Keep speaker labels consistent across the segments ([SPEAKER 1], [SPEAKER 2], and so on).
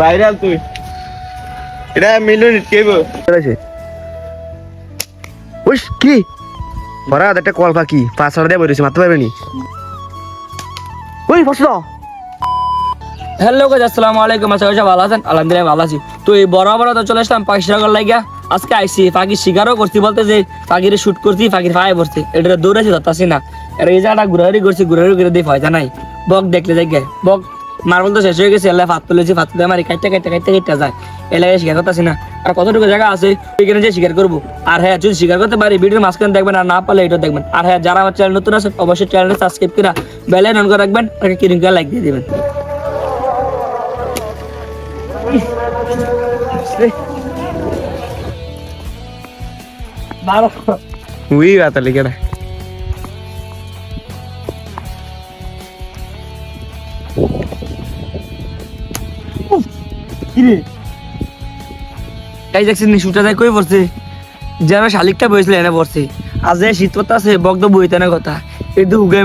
[SPEAKER 1] Viral তুই। এটা million কেবো।
[SPEAKER 2] আছে উস কি? বড়া একটা কল পাখি হাজার দিয়ে বলেছি মারতে পারবে নি? ওই ফসল
[SPEAKER 3] হ্যালো গাইজ আসসালামু আলাইকুম আশা করি ভালো আছেন? আলহামদুলিল্লাহ ভালো আছি। তো এই বড় বড় তো চলে আসলাম পাখি শিকার লাগিয়া। আজকে আইসি পাখি শিকারও করছি বলতে যে পাখির শুট করছি পাখির ফায়ে পড়ছি। এটা দৌড়াছি ধরতাছি না। এই ঘুরাঘুরি করছি, ঘুরাঘুরি করে দিয়ে ফয়দা নাই বক দেখলে যাই বক মার্বল তো শেষ হয়ে গেছে, এলাকায় ফাত তুলেছি ফাত তুলে মারি কাটতে কাটতে কাটতে যায়। এলাকায় শিকার করতেছি না। আর কতটুকু জায়গা আছে, এখানে যে শিকার করব। আর হ্যাঁ যদি শিকার করতে পারি, ভিডিওর মাঝখানে দেখবেন আর না পারলে এটা দেখবেন। আর হ্যাঁ যারা আমার চ্যানেল নতুন আছে, অবশ্যই চ্যানেলটা সাবস্ক্রাইব করে অন করে রাখবেন, আর কিরিং করে লাইক দিয়ে দিবেন। বারো।
[SPEAKER 2] উই বাতা লিখে না
[SPEAKER 3] এই দেখছেন শুটা যায় কই পড়ছে? যে আমার শালিকটা বইছিল এনে পড়ছে। আজ যে শীত করতে আছে বক তো বইতে না কথা।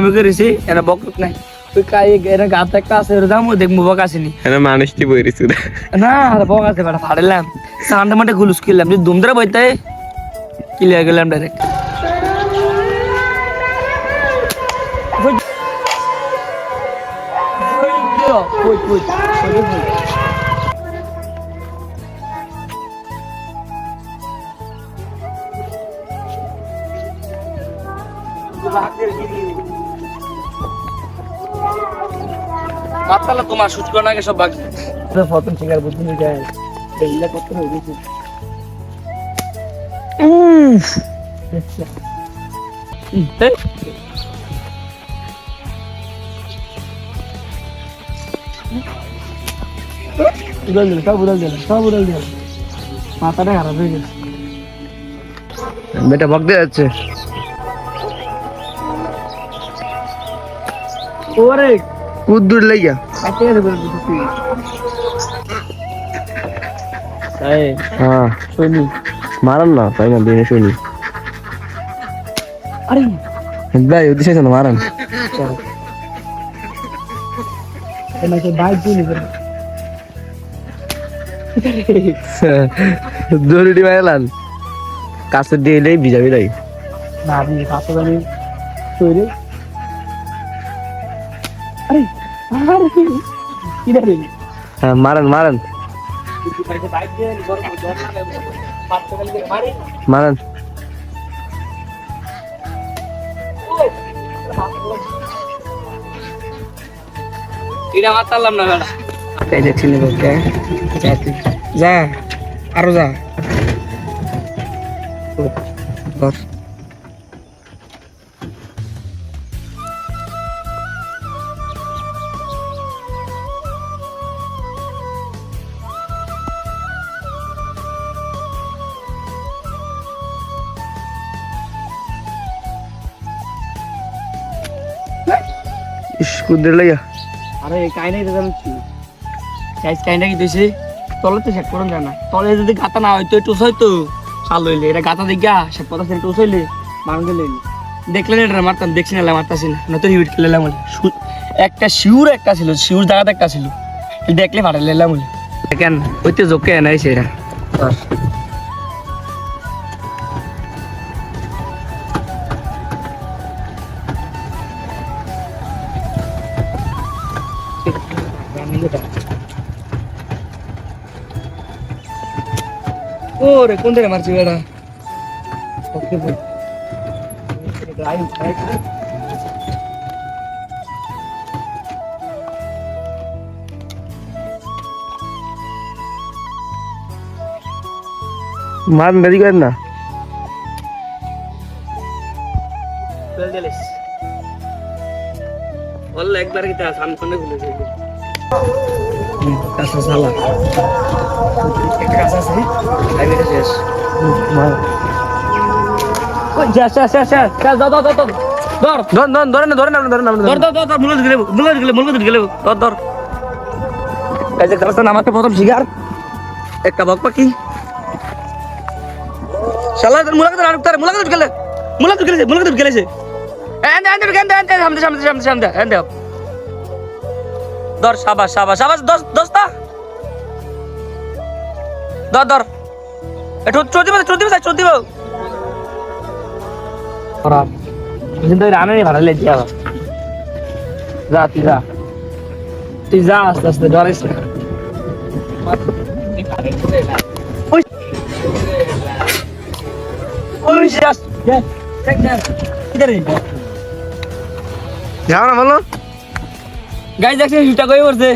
[SPEAKER 3] মুগে রয়েছে এনে বক নাই। ওই কাই এনে গাত একটা আছে ওর দাম দেখব বক আসেনি
[SPEAKER 1] এটা মানুষটি বইরিছি
[SPEAKER 3] না বক আছে বেটা ফাড়লাম। সামনে মাঠে গুলুস কিনলাম যদি দুম ধরে বইতে ক্লিয়ার গেলাম ডাইরেক্ট মাতালা তোমার সুচ করে নাকি সব বাকি প্রথম শিকার বুদ্ধি যায় এইগুলা করতে উড়াল দিল সব উড়াল দিল সব উড়াল দিল। মাথাটা খারাপ হয়ে গেছে।
[SPEAKER 2] বেটা যাচ্ছে।
[SPEAKER 3] ওরে।
[SPEAKER 2] কুদ্দুর লাইয়া হ্যাঁ।
[SPEAKER 3] শুনি।
[SPEAKER 2] মারান না তাই না দিনে শুনি।
[SPEAKER 3] আরে।
[SPEAKER 2] ভাই ওদিকে না মারান।
[SPEAKER 3] এনাকে বাইক দিয়ে নিবে।
[SPEAKER 2] দৌড়ি মারলান কাছে দিয়ে এলেই ভিজাবি
[SPEAKER 3] না আমি বানি তৈরি। আরে কি রে
[SPEAKER 2] হ্যাঁ মারান মারান
[SPEAKER 3] বাইক দিয়ে বড় বড় না পাঁচশো কালি মারি
[SPEAKER 2] মারান
[SPEAKER 3] এটা মারতাম না বেড়া এই দেখছিলি বলতে যা তুই যা আরও যা ধর
[SPEAKER 2] ইস কুদ্দুর লাইয়া।
[SPEAKER 3] আরে কাইনে তো জানছি সাইজ কাইনা কি দিছে? তলে তো শেক করুন জানা তলে যদি গাতা না হয়তো একটু হয়তো চাল লইলে। এটা গাতা দেখা শেক কথা একটু হইলে মারুন দিলে দেখলেন এটা মারতাম দেখছি না মারতাছি না। নতুন হিট খেলে বলে। একটা শিউর একটা ছিল শিউর জায়গাতে একটা ছিল। দেখলে ফাটা লেলাম বলে। দেখেন ওইতে জোকে নাই সেটা ওরে কোন দিকে মারছি বেড়া
[SPEAKER 2] মারান দেরি করেন না
[SPEAKER 3] বেল দিলিস বললে একবার কি তা সামনে খুলে যাই কাঁচা সালা একটা কাঁচা আছে লাইব্রেরি শেষ নামাতে প্রথম শিকার একটা বক পাখি শালা তোর মুলক ধর আনুক তার গেলে মুলক ধর গেলেছে মুলক ধর গেলেছে এন্ড এন্ড এন্ড এন্ড সামনে সামনে সামনে সামনে এন্ড ধর সাবাস সাবাস সাবাস দশ দশটা ধর। ধর একটু চোদ্দ দিব চোদ্দ দিব চোদ্দ দিব। খারাপ। কিন্তু রানে ভাড়া লেগে যাবে যা তুই যা। তুই যা আস্তে আস্তে
[SPEAKER 2] যাও না বলো।
[SPEAKER 3] গাইজ দেখছি শুটা কই পড়ছে?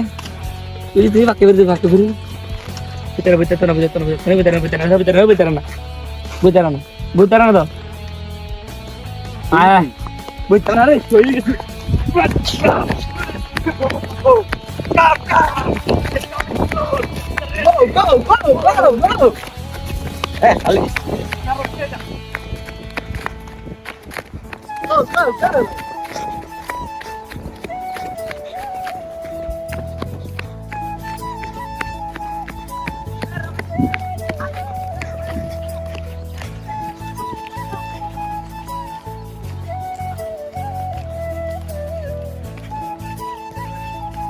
[SPEAKER 3] তুই তুই বাকি বেরতে বাকি বেরতে ভিতরে ভিতরে না ভিতরে ভিতরে ভিতরে ভিতরে না ভিতরে ভিতরে না ভিতরে না। ভিতরে না তো? আয় ভিতরে না রে? চলে গেছে।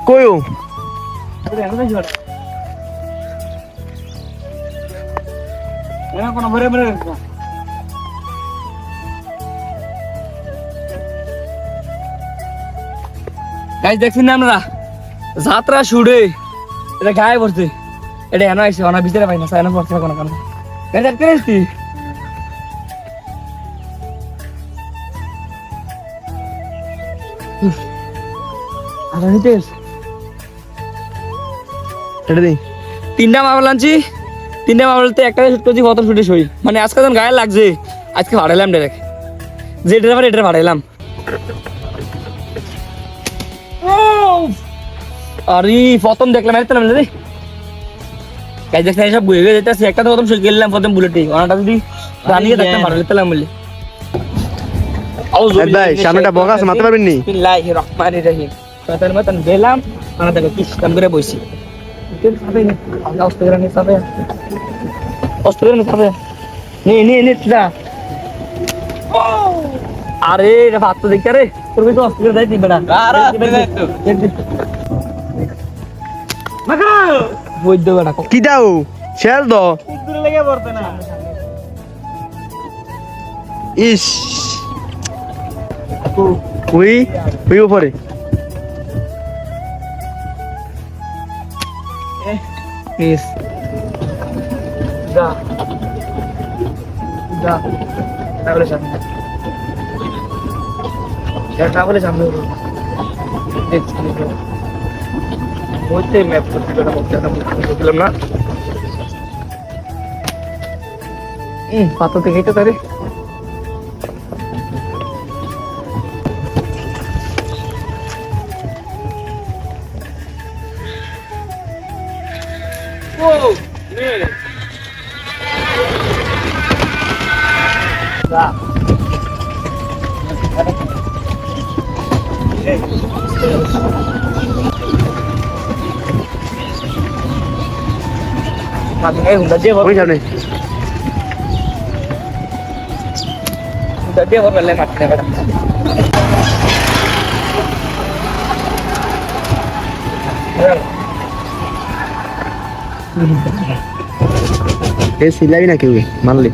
[SPEAKER 2] কইও
[SPEAKER 3] কোনো ভরে ভরে দেখছেন না যাত্রা শুড়ে এটা গায়ে পড়ছে। এটা এনে আইসে অনা ভিতরে পাই না সাইনা পড়ছে কোনো কোনো গাইজ দেখতে আসছি আচ্ছা নিতে।
[SPEAKER 2] এটা
[SPEAKER 3] তিনটা আনছি। তিনটা একটা শুট করছি প্রথম শুটে সই। মানে আজকে যখন গায়ে লাগছে আজকে ভাড়াইলাম ডাইরেক্ট যে ড্রাইভার এটা ভাড়াইলাম। আরে প্রথম দেখলাম এরতাম রে গাই দেখতে সব বুয়ে গেছে যেতেছে। একটা তো প্রথম গেলাম প্রথম বুলেটে ওনাটা যদি রানিয়ে দেখতাম বলে
[SPEAKER 2] ভাই, সামনেটা মারতে পারবেন নি?
[SPEAKER 3] বিসমিল্লাহির রহমানির রহিম। শয়তানের মতন গেলাম আনা দেখো কি সিস্টেম করে বইছি। কেন খাবে না আল্লাহ অস্ত করে নিয়ে খাবে অস্ত করে নিয়ে খাবে নে নে নে যা আরে এটা ভাত তো দেখতে রে তোর কাছে অস্ত করে যাইতি বেড়া
[SPEAKER 1] আরে, অস্ত করে
[SPEAKER 3] বৈদ্য বেড়া
[SPEAKER 2] কি দাও শেষ দ
[SPEAKER 3] দূরে লেগে পড়তে না
[SPEAKER 2] ইস উই উই উপরে
[SPEAKER 3] প্লিজ যা যা তাহলে সামনে তাহলে সামনে বলতে ম্যাপ করতে না বলতে Whoa! Really? Wow. Hey. Mà thằng em cũng đã chết rồi. Bây giờ này. Đã
[SPEAKER 2] chết rồi,
[SPEAKER 3] mình lên mặt này. Es
[SPEAKER 2] si la que ve, Marley.